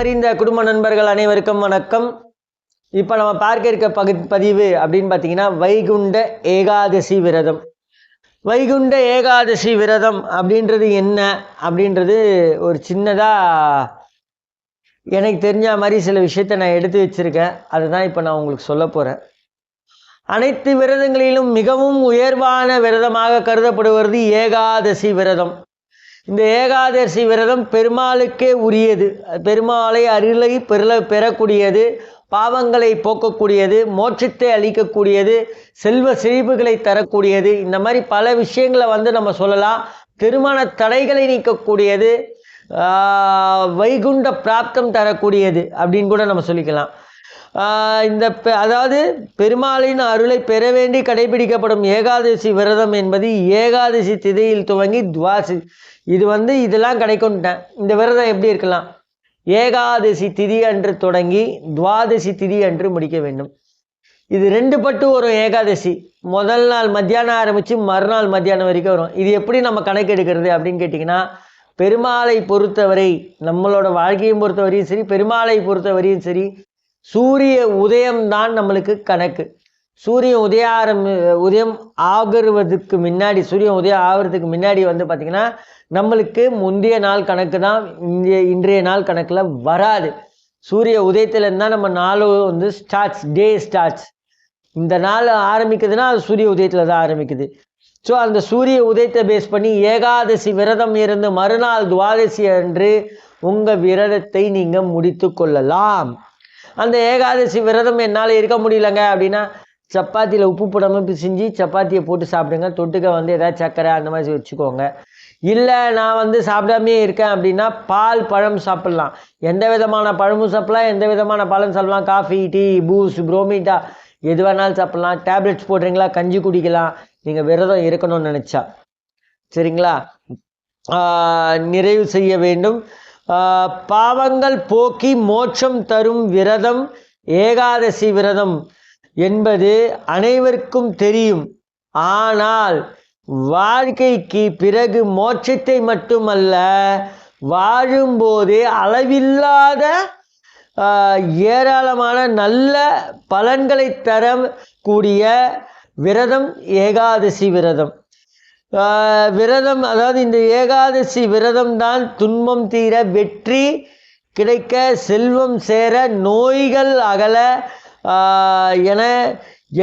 அறிந்த குடும்ப நண்பர்கள் அனைவருக்கும் வணக்கம். இப்போ நம்ம பார்க்க இருக்க பகு பதிவு அப்படின்னு பார்த்தீங்கன்னா வைகுண்ட ஏகாதசி விரதம். வைகுண்ட ஏகாதசி விரதம் அப்படின்றது என்ன? அப்படின்றது ஒரு சின்னதாக எனக்கு தெரிஞ்ச மாதிரி சில விஷயத்த நான் எடுத்து வச்சுருக்கேன். அதுதான் இப்போ நான் உங்களுக்கு சொல்ல போகிறேன் அனைத்து விரதங்களிலும் மிகவும் உயர்வான விரதமாக கருதப்படுவது ஏகாதசி விரதம். இந்த ஏகாதசி விரதம் பெருமாளுக்கே உரியது. பெருமாளை அருளை பெருள பெறக்கூடியது பாவங்களை போக்கக்கூடியது மோட்சத்தை அளிக்கக்கூடியது செல்வ செழிப்புகளை தரக்கூடியது. இந்த மாதிரி பல விஷயங்களை வந்து நம்ம சொல்லலாம். திருமண தடைகளை நீக்கக்கூடியது வைகுண்ட பிராப்தம் தரக்கூடியது அப்படின்னு கூட நம்ம சொல்லிக்கலாம். இந்த பெ- அதாவது பெருமாளின் அருளை பெற வேண்டி கடைபிடிக்கப்படும் ஏகாதசி விரதம் என்பது ஏகாதசி திதையில் துவங்கி துவாசி. இது வந்து இதெல்லாம் கிடைக்கும்ட்டேன் இந்த விரதம் எப்படி இருக்கலாம்? ஏகாதசி திதி அன்று தொடங்கி துவாதசி திதி அன்று முடிக்க வேண்டும். இது ரெண்டு பட்டு வரும் ஏகாதசி. முதல் நாள் மத்தியானம் ஆரம்பித்து மறுநாள் மத்தியானம் வரைக்கும் வரும். இது எப்படி நம்ம கணக்கெடுக்கிறது அப்படின்னு கேட்டிங்கன்னா பெருமாளை பொறுத்தவரை நம்மளோட வாழ்க்கையும் பொறுத்தவரையும் சரி பெருமாளை பொறுத்தவரையும் சரி சூரிய உதயம்தான் நம்மளுக்கு கணக்கு. சூரியன் உதயாரம் உதயம் ஆகுறதுக்கு முன்னாடி சூரியன் உதயம் ஆகிறதுக்கு முன்னாடி வந்து பார்த்திங்கன்னா நம்மளுக்கு முந்தைய நாள் கணக்கு தான் இன்றைய இன்றைய நாள் கணக்கில் வராது. சூரிய உதயத்துலேருந்து தான் நம்ம நாளும் வந்து ஸ்டார்ட்ஸ் டே ஸ்டார்ட்ஸ் இந்த நாள் ஆரம்பிக்குதுன்னா அது சூரிய உதயத்தில் தான் ஆரம்பிக்குது. ஸோ அந்த சூரிய உதயத்தை பேஸ் பண்ணி ஏகாதசி விரதம் இருந்து மறுநாள் துவாதசி அன்று உங்கள் விரதத்தை நீங்கள் முடித்து கொள்ளலாம். அந்த ஏகாதசி விரதம் என்னால் இருக்க முடியலங்க அப்படின்னா சப்பாத்தியில் உப்பு போடாமல் பிசிஞ்சு சப்பாத்தியை போட்டு சாப்பிடுங்க. தொட்டுக்க வந்து ஏதாவது சர்க்கரை அந்த மாதிரி வச்சுக்கோங்க. இல்லை நான் வந்து சாப்பிடாமே இருக்கேன் அப்படின்னா பால் பழம் சாப்பிட்லாம். எந்த விதமான பழமும் சாப்பிட்லாம் எந்த விதமான பழம் சாப்பிடலாம். காஃபி டீ பூஸ் புரோமிட்டா எது வேணாலும் சாப்பிட்லாம். டேப்லெட்ஸ் போடுறீங்களா கஞ்சி குடிக்கலாம். நீங்கள் விரதம் இருக்கணும்னு நினச்சா. சரிங்களா? நிறைவு செய்ய வேண்டும். பாவங்கள் போக்கி மோட்சம் தரும் விரதம் ஏகாதசி விரதம் என்பது அனைவருக்கும் தெரியும். ஆனால் வாழ்க்கைக்கு பிறகு மோட்சத்தை மட்டுமல்ல வாழும்போதே அளவில்லாத ஏராளமான நல்ல பலன்களை தரக்கூடிய விரதம் ஏகாதசி விரதம். விரதம் அதாவது இந்த ஏகாதசி விரதம் தான் துன்பம் தீர வெற்றி கிடைக்க செல்வம் சேர நோய்கள் அகல என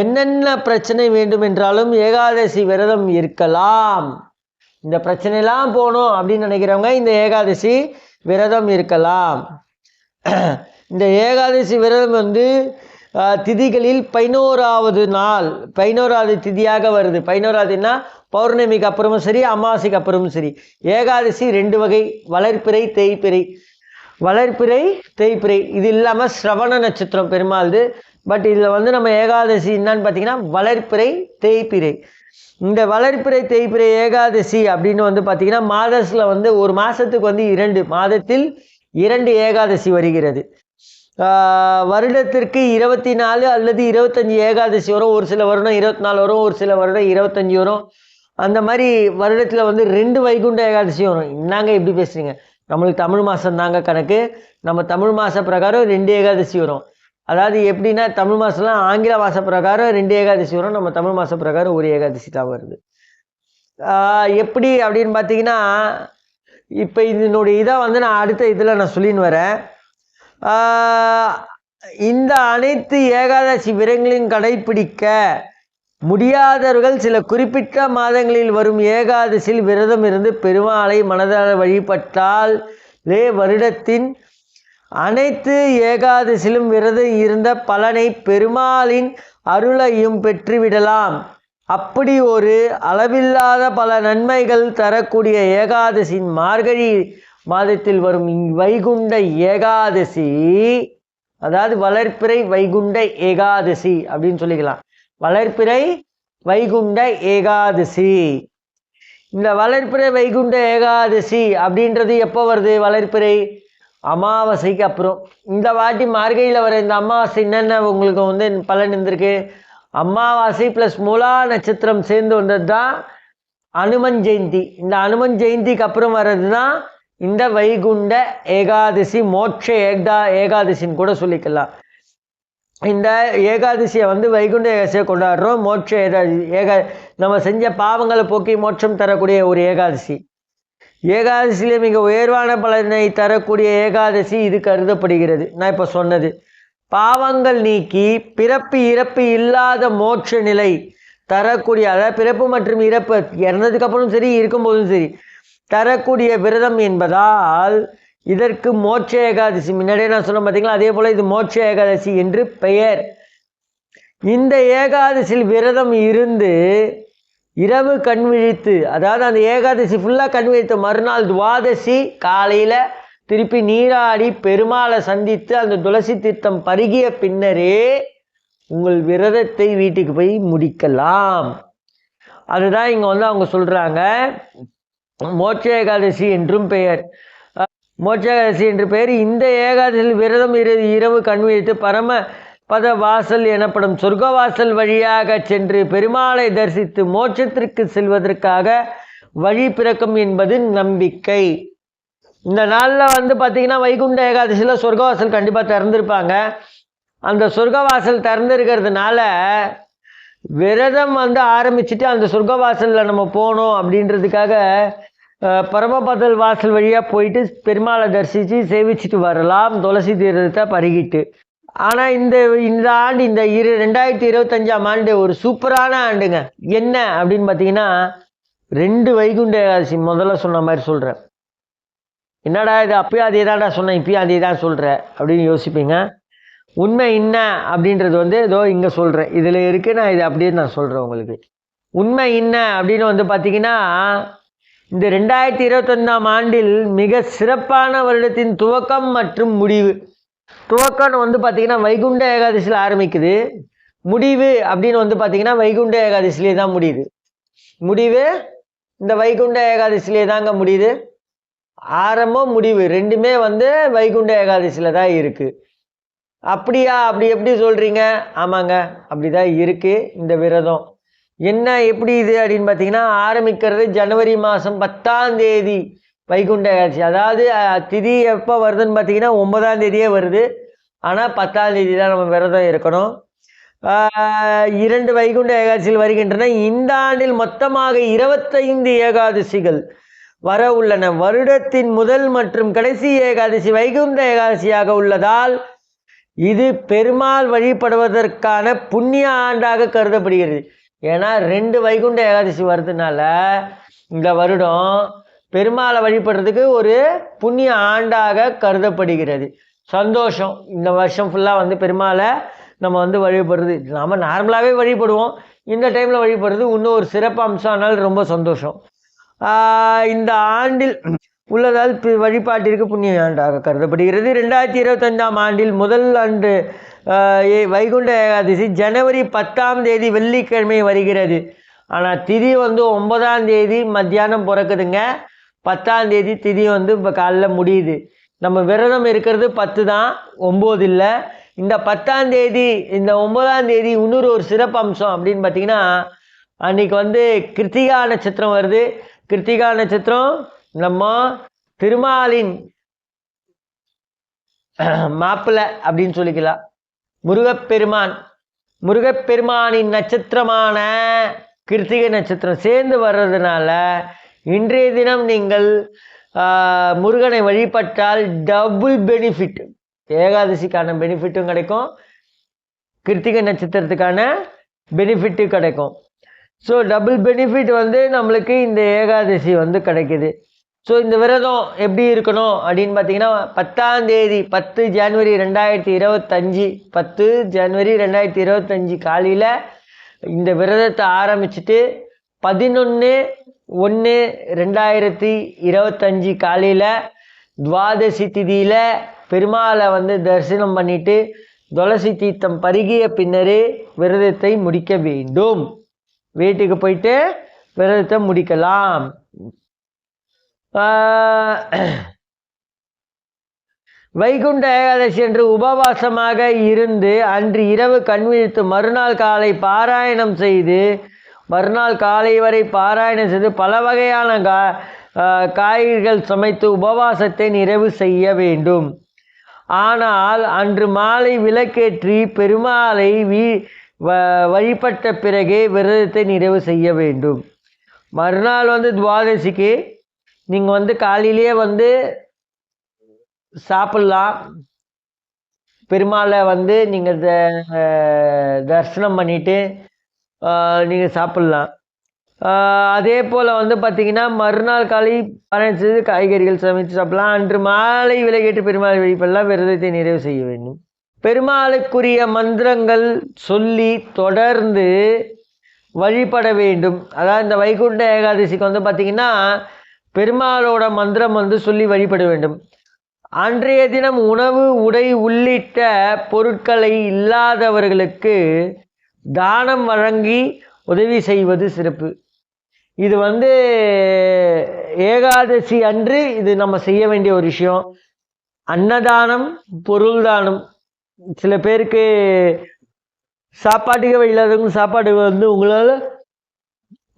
என்னென்ன பிரச்சனை வேண்டும் என்றாலும் ஏகாதசி விரதம் இருக்கலாம். இந்த பிரச்சனைலாம் போகணும் அப்படின்னு நினைக்கிறவங்க இந்த ஏகாதசி விரதம் இருக்கலாம். இந்த ஏகாதசி விரதம் வந்து திதிகளில் பதினோராவது நாள் பதினோராவது திதியாக வருது. பதினோராவதுன்னா பௌர்ணமிக்கு அப்புறமும் சரி அமாவாசைக்கு அப்புறமும் சரி. ஏகாதசி ரெண்டு வகை வளர்ப்பிறை தேய்ப்பிறை வளர்ப்பிறை தேய்ப்பிறை இது இல்லாமல் ஸ்ரவண நட்சத்திரம் பெருமாள்து. பட் இதில் வந்து நம்ம ஏகாதசி என்னன்னு பார்த்தீங்கன்னா வளர்ப்பிறை தேய்ப்பிறை இந்த வளர்ப்பிறை தேய்ப்பிறை ஏகாதசி அப்படின்னு வந்து பார்த்தீங்கன்னா மாதத்தில் வந்து ஒரு மாதத்துக்கு வந்து இரண்டு மாதத்தில் இரண்டு ஏகாதசி வருகிறது. வருடத்திற்கு இருபத்தி நாலு அல்லது இருபத்தஞ்சி ஏகாதசி வரும். ஒரு சில வருடம் இருபத்தி நாலு வரும் ஒரு சில வருடம் இருபத்தஞ்சி வரும். அந்த மாதிரி வருடத்தில் வந்து ரெண்டு வைகுண்ட ஏகாதசி வரும். என்னங்க எப்படி பேசுறீங்க? நம்மளுக்கு தமிழ் மாதம் தாங்க கணக்கு. நம்ம தமிழ் மாத பிரகாரம் ரெண்டு ஏகாதசி வரும். அதாவது எப்படின்னா தமிழ் மாதம்லாம் ஆங்கில மாத பிரகாரம் ரெண்டு ஏகாதசி வரும். நம்ம தமிழ் மாத பிரகாரம் ஒரு ஏகாதசி தான் வருது. எப்படி அப்படின்னு பார்த்தீங்கன்னா இப்போ இதனுடைய இதை வந்து நான் அடுத்த இதில் நான் சொல்லின்னு வரேன். இந்த அனைத்து ஏகாதசி விரங்களையும் கடைபிடிக்க முடியாதவர்கள் சில குறிப்பிட்ட மாதங்களில் வரும் ஏகாதசியில் விரதம் இருந்து பெருமாளை மனதார வழிபட்டால் லே வருடத்தின் அனைத்து ஏகாதசியிலும் விரதம் இருந்த பலனை பெருமாளின் அருளையும் பெற்றுவிடலாம். அப்படி ஒரு அளவில்லாத பல நன்மைகள் தரக்கூடிய ஏகாதசியின் மார்கழி மாதத்தில் வரும் வைகுண்ட ஏகாதசி அதாவது வளர்ப்பிறை வைகுண்ட ஏகாதசி அப்படின்னு சொல்லிக்கலாம். வளர்ப்பிறை வைகுண்ட ஏகாதசி. இந்த வளர்ப்பிறை வைகுண்ட ஏகாதசி அப்படின்றது எப்போ வருது? வளர்ப்பிறை அமாவாசைக்கு அப்புறம். இந்த வாட்டி மார்கையில் வர இந்த அமாவாசை என்னென்ன உங்களுக்கு வந்து பலன் இருந்திருக்கு? அமாவாசை ப்ளஸ் மூலா நட்சத்திரம் சேர்ந்து வந்தது தான் அனுமன் ஜெயந்தி. இந்த அனுமன் ஜெயந்திக்கு அப்புறம் வர்றது தான் இந்த வைகுண்ட ஏகாதசி மோட்ச ஏகா ஏகாதசின்னு கூட சொல்லிக்கலாம். இந்த ஏகாதசியை வந்து வைகுண்ட ஏகாதசியை கொண்டாடுறோம். மோட்ச ஏகாதசி ஏகா நம்ம செஞ்ச பாவங்களை போக்கி மோட்சம் தரக்கூடிய ஒரு ஏகாதசி. ஏகாதசியில் மிக உயர்வான பலனை தரக்கூடிய ஏகாதசி இது கருதப்படுகிறது. நான் இப்போ சொன்னது. பாவங்கள் நீக்கி பிறப்பு இறப்பு இல்லாத மோட்ச நிலை தரக்கூடிய அதாவது பிறப்பு மற்றும் இறப்பு இறந்ததுக்கப்புறம் சரி இருக்கும்போதும் சரி தரக்கூடிய விரதம் என்பதால் இதற்கு மோட்ச ஏகாதசி. முன்னாடியே நான் சொன்னேன் பார்த்தீங்களா அதே போல் இது மோட்ச ஏகாதசி என்று பெயர். இந்த ஏகாதசியில் விரதம் இருந்து இரவு கண் விழித்து அதாவது அந்த ஏகாதசி ஃபுல்லாக கண் விழித்த மறுநாள் துவாதசி காலையில் திருப்பி நீராடி பெருமாளை சந்தித்து அந்த துளசி தீர்த்தம் பருகிய பின்னரே உங்கள் விரதத்தை வீட்டுக்கு போய் முடிக்கலாம். அதுதான் இங்கே வந்து அவங்க சொல்கிறாங்க மோட்ச ஏகாதசி என்றும் பெயர். மோட்ச ஏகாதசி என்று பெயர். இந்த ஏகாதசியில் விரதம் இரு இரவு கண்விழித்து பரம பத வாசல் எனப்படும் சொர்க்கவாசல் வழியாக சென்று பெருமாளை தரிசித்து மோட்சத்திற்கு செல்வதற்காக வழி பிறக்கும் என்பது நம்பிக்கை. இந்த நாளில் வந்து பார்த்திங்கன்னா வைகுண்ட ஏகாதசியில் சொர்க்கவாசல் கண்டிப்பாக திறந்திருப்பாங்க. அந்த சொர்க்கவாசல் திறந்திருக்கிறதுனால விரதம் வந்து ஆரம்பிச்சுட்டு அந்த சொர்க்கவாசலில் நம்ம போகணும் அப்படின்றதுக்காக பரமபதல் வாசல் வழியாக போயிட்டு பெருமாளை தரிசித்து சேவிச்சுட்டு வரலாம் துளசி தீரத்தை பருகிட்டு. ஆனால் இந்த இந்த ஆண்டு இந்த இரு ரெண்டாயிரத்தி இருபத்தஞ்சாம் ஆண்டு ஒரு சூப்பரான ஆண்டுங்க. என்ன அப்படின்னு பார்த்தீங்கன்னா ரெண்டு வைகுண்ட ஏகாதசி முதல்ல சொன்ன மாதிரி சொல்கிறேன் என்னடா இது அப்பயும் அதே தான்டா சொன்னேன் இப்பயும் அதே தான் சொல்கிற அப்படின்னு யோசிப்பீங்க. உண்மை என்ன அப்படின்றது வந்து ஏதோ இங்கே சொல்கிறேன் இதில் இருக்குது நான் இது அப்படியே நான் சொல்கிறேன் உங்களுக்கு. உண்மை என்ன அப்படின்னு வந்து பார்த்திங்கன்னா இந்த ரெண்டாயிரத்தி இருபத்தொன்னாம் ஆண்டில் மிக சிறப்பான வருடத்தின் துவக்கம் மற்றும் முடிவு. துவக்கம்னு வந்து பார்த்திங்கன்னா வைகுண்ட ஏகாதசியில் ஆரம்பிக்குது. முடிவு அப்படின்னு வந்து பார்த்திங்கன்னா வைகுண்ட ஏகாதசிலே தான் முடியுது. முடிவு இந்த வைகுண்ட ஏகாதசிலே தாங்க முடியுது. ஆரம்பம் முடிவு ரெண்டுமே வந்து வைகுண்ட ஏகாதசியில் தான் இருக்குது அப்படியா அப்படி எப்படி சொல்கிறீங்க ஆமாங்க அப்படி தான் இருக்குது இந்த விரதம். என்ன எப்படி இது அப்படின்னு பார்த்தீங்கன்னா ஆரம்பிக்கிறது ஜனவரி மாதம் பத்தாம் தேதி வைகுண்ட ஏகாதசி. அதாவது திதி எப்போ வருதுன்னு பார்த்தீங்கன்னா ஒன்பதாம் தேதியே வருது. ஆனால் பத்தாம் தேதி தான் நம்ம விரதம் இருக்கணும். இரண்டு வைகுண்ட ஏகாதசிகள் வருகின்றன. இந்த ஆண்டில் மொத்தமாக இருபத்தைந்து ஏகாதசிகள் வர உள்ளன. வருடத்தின் முதல் மற்றும் கடைசி ஏகாதசி வைகுண்ட ஏகாதசியாக உள்ளதால் இது பெருமாள் வழிபடுவதற்கான புண்ணிய ஆண்டாக கருதப்படுகிறது. ஏன்னா ரெண்டு வைகுண்ட ஏகாதசி வருதுனால இந்த வருடம் பெருமாளை வழிபடுறதுக்கு ஒரு புண்ணிய ஆண்டாக கருதப்படுகிறது. சந்தோஷம். இந்த வருஷம் ஃபுல்லாக வந்து பெருமாளை நம்ம வந்து வழிபடுறது. நாம் நார்மலாகவே வழிபடுவோம். இந்த டைமில் வழிபடுறது இன்னும் ஒரு சிறப்பு அம்சம் ஆனால் ரொம்ப சந்தோஷம். இந்த ஆண்டில் உள்ளதால் வழிபாட்டிற்கு புண்ணிய ஆண்டாக கருதப்படுகிறது. ரெண்டாயிரத்தி இருபத்தஞ்சாம் ஆண்டில் முதல் ஆண்டு ஏ- வைகுண்ட ஏகாதசி ஜனவரி பத்தாம் தேதி வெள்ளிக்கிழமை வருகிறது. ஆனால் திதி வந்து ஒன்பதாம் தேதி மத்தியானம் பிறக்குதுங்க. பத்தாம் தேதி திதி வந்து இப்போ காலைல முடியுது. நம்ம விரதம் இருக்கிறது பத்து தான் ஒம்பது இல்லை. இந்த பத்தாம் தேதி இந்த ஒன்பதாம் தேதி இன்னொரு ஒரு சிறப்பு அம்சம் அப்படின்னு பார்த்தீங்கன்னா அன்னைக்கு வந்து கிருத்திகா நட்சத்திரம் வருது. கிருத்திகா நட்சத்திரம் நம்ம திருமாலின் மாப்பிள்ளை அப்படின்னு சொல்லிக்கலாம் முருகப்பெருமான். முருகப்பெருமானின் நட்சத்திரமான கிருத்திகை நட்சத்திரம் சேர்ந்து வர்றதுனால இன்றைய தினம் நீங்கள் முருகனை வழிபட்டால் டபுள் பெனிஃபிட் ஏகாதசிக்கான பெனிஃபிட்டும் கிடைக்கும். கிருத்திகை நட்சத்திரத்துக்கான பெனிஃபிட்டும் கிடைக்கும். ஸோ டபுள் பெனிஃபிட் வந்து நம்மளுக்கு இந்த ஏகாதசி வந்து கிடைக்குது. ஸோ இந்த விரதம் எப்படி இருக்கணும் அப்படின்னு பார்த்தீங்கன்னா பத்தாம் தேதி பத்து ஜனவரி ரெண்டாயிரத்தி இருபத்தஞ்சி பத்து ஜனவரி ரெண்டாயிரத்தி இருபத்தஞ்சி காலையில் இந்த விரதத்தை ஆரம்பிச்சுட்டு பதினொன்று ஒன்று ரெண்டாயிரத்தி இருபத்தஞ்சி காலையில் துவாதசி திதியில் பெருமாளை வந்து தரிசனம் பண்ணிட்டு துளசி தீர்த்தம் பருகிய பின்னரே விரதத்தை முடிக்க வேண்டும். வீட்டுக்கு போயிட்டு விரதத்தை முடிக்கலாம். வைகுண்ட ஏகாதசி என்று உபவாசமாக இருந்து அன்று இரவு கண்விழித்து மறுநாள் காலை பாராயணம் செய்து மறுநாள் காலை வரை பாராயணம் செய்து பல வகையான கா காய்கறிகள் சமைத்து உபவாசத்தை நிறைவு செய்ய வேண்டும். ஆனால் அன்று மாலை விளக்கேற்றி பெருமாளை வீ வ- வழிபட்ட பிறகே விரதத்தை நிறைவு செய்ய வேண்டும். மறுநாள் வந்து துவாதசிக்கு நீங்கள் வந்து காலையிலேயே வந்து சாப்பிட்லாம். பெருமாளை வந்து நீங்கள் தரிசனம் பண்ணிவிட்டு நீங்கள் சாப்பிட்லாம். அதே போல் வந்து பார்த்தீங்கன்னா மறுநாள் காலை பாராயணம் காய்கறிகள் சமைத்து சாப்பிடலாம். அன்று மாலை விலகிட்டு பெருமாள் வழிபடலாம் விரதத்தை நிறைவு செய்ய வேண்டும். பெருமாளுக்குரிய மந்திரங்கள் சொல்லி தொடர்ந்து வழிபட வேண்டும். அதாவது இந்த வைகுண்ட ஏகாதசிக்கு வந்து பார்த்தீங்கன்னா பெருமாளோட மந்திரம் வந்து சொல்லி வழிபட வேண்டும். அன்றைய தினம் உணவு உடை உள்ளிட்ட பொருட்களை இல்லாதவர்களுக்கு தானம் வழங்கி உதவி செய்வது சிறப்பு. இது வந்து ஏகாதசி அன்று இது நம்ம செய்ய வேண்டிய ஒரு விஷயம். அன்னதானம் பொருள் தானம். சில பேருக்கு சாப்பாட்டுக்கு வழி இல்லாதவங்க சாப்பாடு வந்து உங்களால்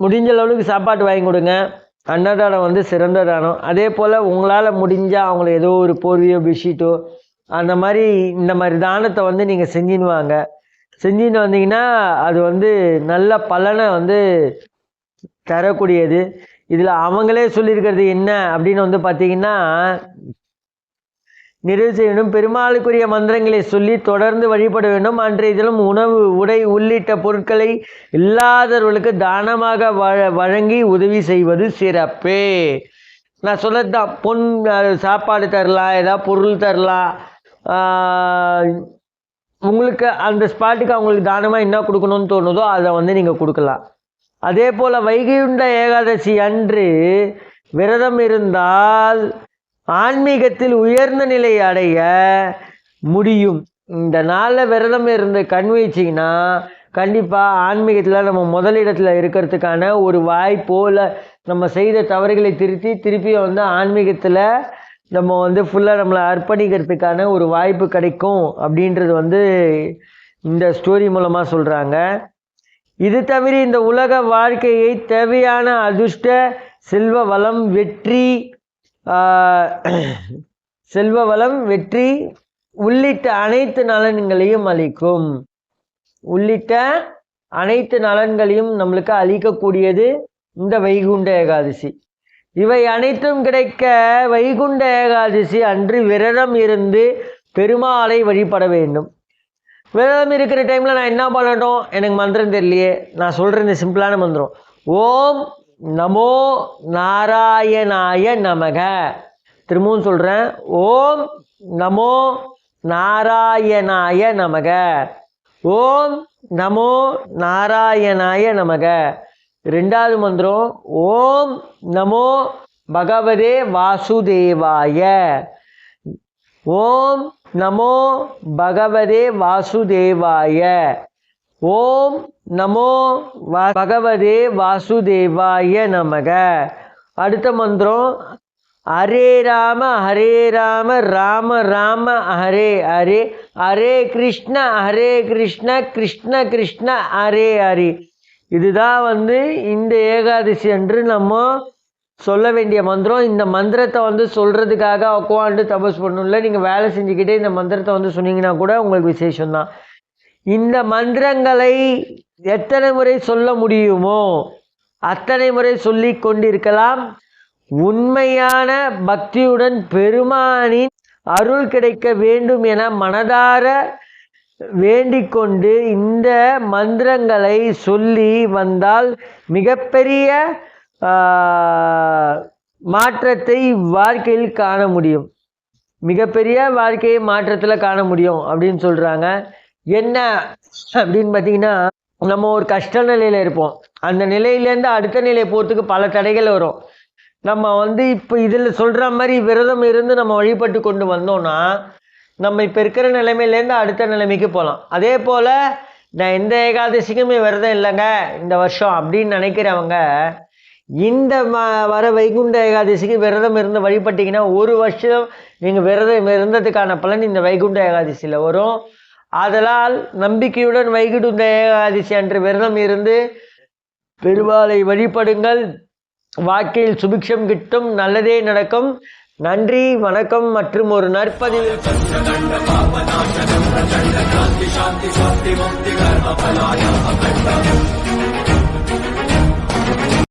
முடிஞ்ச அளவுக்கு சாப்பாடு வாங்கி கொடுங்க. அன்னதானம் வந்து சிறந்த தானம். அதே போல் உங்களால் முடிஞ்சால் அவங்கள ஏதோ ஒரு போர்வையோ பெட்ஷீட்டோ அந்த மாதிரி இந்த மாதிரி தானத்தை வந்து நீங்கள் செஞ்சுன்னு வாங்க. செஞ்சுன்னு வந்தீங்கன்னா அது வந்து நல்ல பலனை வந்து தரக்கூடியது. இதில் அவங்களே சொல்லியிருக்கிறது என்ன அப்படின்னு வந்து பார்த்தீங்கன்னா நிறைவு செய்ய வேண்டும் பெருமாளுக்குரிய மந்திரங்களை சொல்லி தொடர்ந்து வழிபட வேண்டும். அன்றைய தினம் உணவு உடை உள்ளிட்ட பொருட்களை இல்லாதவர்களுக்கு தானமாக வழ வழங்கி உதவி செய்வது சிறப்பே. நான் சொல்லது தான் பொன் சாப்பாடு தரலாம் ஏதாவது பொருள் தரலாம் உங்களுக்கு அந்த ஸ்பாட்டுக்கு அவங்களுக்கு தானமாக என்ன கொடுக்கணும்னு தோணுதோ அதை வந்து நீங்கள் கொடுக்கலாம். அதே போல் வைகுண்ட ஏகாதசி அன்று விரதம் இருந்தால் ஆன்மீகத்தில் உயர்ந்த நிலை அடைய முடியும். இந்த நாளில் விரதம் இருந்து கண் வீச்சிங்கன்னா கண்டிப்பாக ஆன்மீகத்தில் நம்ம முதலிடத்தில் இருக்கிறதுக்கான ஒரு வாய்ப்போ இல்லை நம்ம செய்த தவறுகளை திருத்தி திருப்பி வந்து ஆன்மீகத்தில் நம்ம வந்து ஃபுல்லாக நம்மளை அர்ப்பணிக்கிறதுக்கான ஒரு வாய்ப்பு கிடைக்கும் அப்படின்றது வந்து இந்த ஸ்டோரி மூலமாக சொல்கிறாங்க இது தவிர இந்த உலக வாழ்க்கையை தேவையான அதிர்ஷ்ட செல்வ வளம் வெற்றி செல்வ வளம் வெற்றி உள்ளிட்ட அனைத்து நலன்களையும் அளிக்கும். உள்ளிட்ட அனைத்து நலன்களையும் நம்மளுக்கு அளிக்கக்கூடியது இந்த வைகுண்ட ஏகாதசி. இவை அனைத்தும் கிடைக்க வைகுண்ட ஏகாதசி அன்று விரதம் இருந்து பெருமாளை வழிபட வேண்டும். விரதம் இருக்கிற டைமில் நான் என்ன பண்ணட்டும்? எனக்கு மந்திரம் தெரியலையே. நான் சொல்கிற இந்த சிம்பிளான மந்திரம். ஓம் நமோ நாராயணாய நமக. திரும்பவும் சொல்கிறேன் ஓம் நமோ நாராயணாய நமக. ஓம் நமோ நாராயணாய நமக. ரெண்டாவது மந்திரம். ஓம் நமோ பகவதே வாசுதேவாய. ஓம் நமோ பகவதே வாசுதேவாய. ஓம் நமோ வா- பகவதே வாசுதேவாய நமக. அடுத்த மந்திரம் ஹரே ராம ஹரே ராம ராம ராம ஹரே ஹரே ஹரே கிருஷ்ண ஹரே கிருஷ்ண கிருஷ்ண கிருஷ்ண ஹரே ஹரே. இதுதான் வந்து இந்த ஏகாதசி அன்று நம்ம சொல்ல வேண்டிய மந்திரம். இந்த மந்திரத்தை வந்து சொல்கிறதுக்காக உட்காந்து தபஸ் பண்ணும்ல நீங்கள் வேலை செஞ்சுக்கிட்டே இந்த மந்திரத்தை வந்து சொன்னீங்கன்னா கூட உங்களுக்கு விசேஷம்தான். இந்த மந்திரங்களை எத்தனை முறை சொல்ல முடியுமோ அத்தனை முறை சொல்லி கொண்டிருக்கலாம். உண்மையான பக்தியுடன் பெருமானின் அருள் கிடைக்க வேண்டும் என மனதார வேண்டிக்கொண்டு இந்த மந்திரங்களை சொல்லி வந்தால் மிகப்பெரிய மாற்றத்தை வாழ்க்கையில் காண முடியும். மிகப்பெரிய வாழ்க்கையை மாற்றத்தில் காண முடியும் அப்படின்னு சொல்கிறாங்க என்ன அப்படின்னு பார்த்தீங்கன்னா நம்ம ஒரு கஷ்ட நிலையில் இருப்போம். அந்த நிலையிலேருந்து அடுத்த நிலையை போகிறதுக்கு பல தடைகள் வரும். நம்ம வந்து இப்போ இதில் சொல்கிற மாதிரி விரதம் இருந்து நம்ம வழிபட்டு கொண்டு வந்தோம்னா நம்ம இப்போ இருக்கிற நிலைமையிலேருந்து அடுத்த நிலைமைக்கு போகலாம் அதே போல் நான் எந்த ஏகாதசிக்குமே விரதம் இல்லைங்க இந்த வருஷம் அப்படின்னு நினைக்கிறவங்க இந்த ம வர வைகுண்ட ஏகாதசிக்கு விரதம் இருந்து வழிபட்டிங்கன்னா ஒரு வருஷம் நீங்கள் விரதம் இருந்ததுக்கான பலன் இந்த வைகுண்ட ஏகாதசியில் வரும். ஆதலால் நம்பிக்கையுடன் வைகுண்ட ஏகாதசி அன்று விரதம் இருந்து பெருவாலை வழிபடுங்கள். வாழ்க்கையில் சுபிக்ஷம் கிட்டும் நல்லதே நடக்கும். நன்றி வணக்கம் மற்றும் ஒரு நற்பதிவில்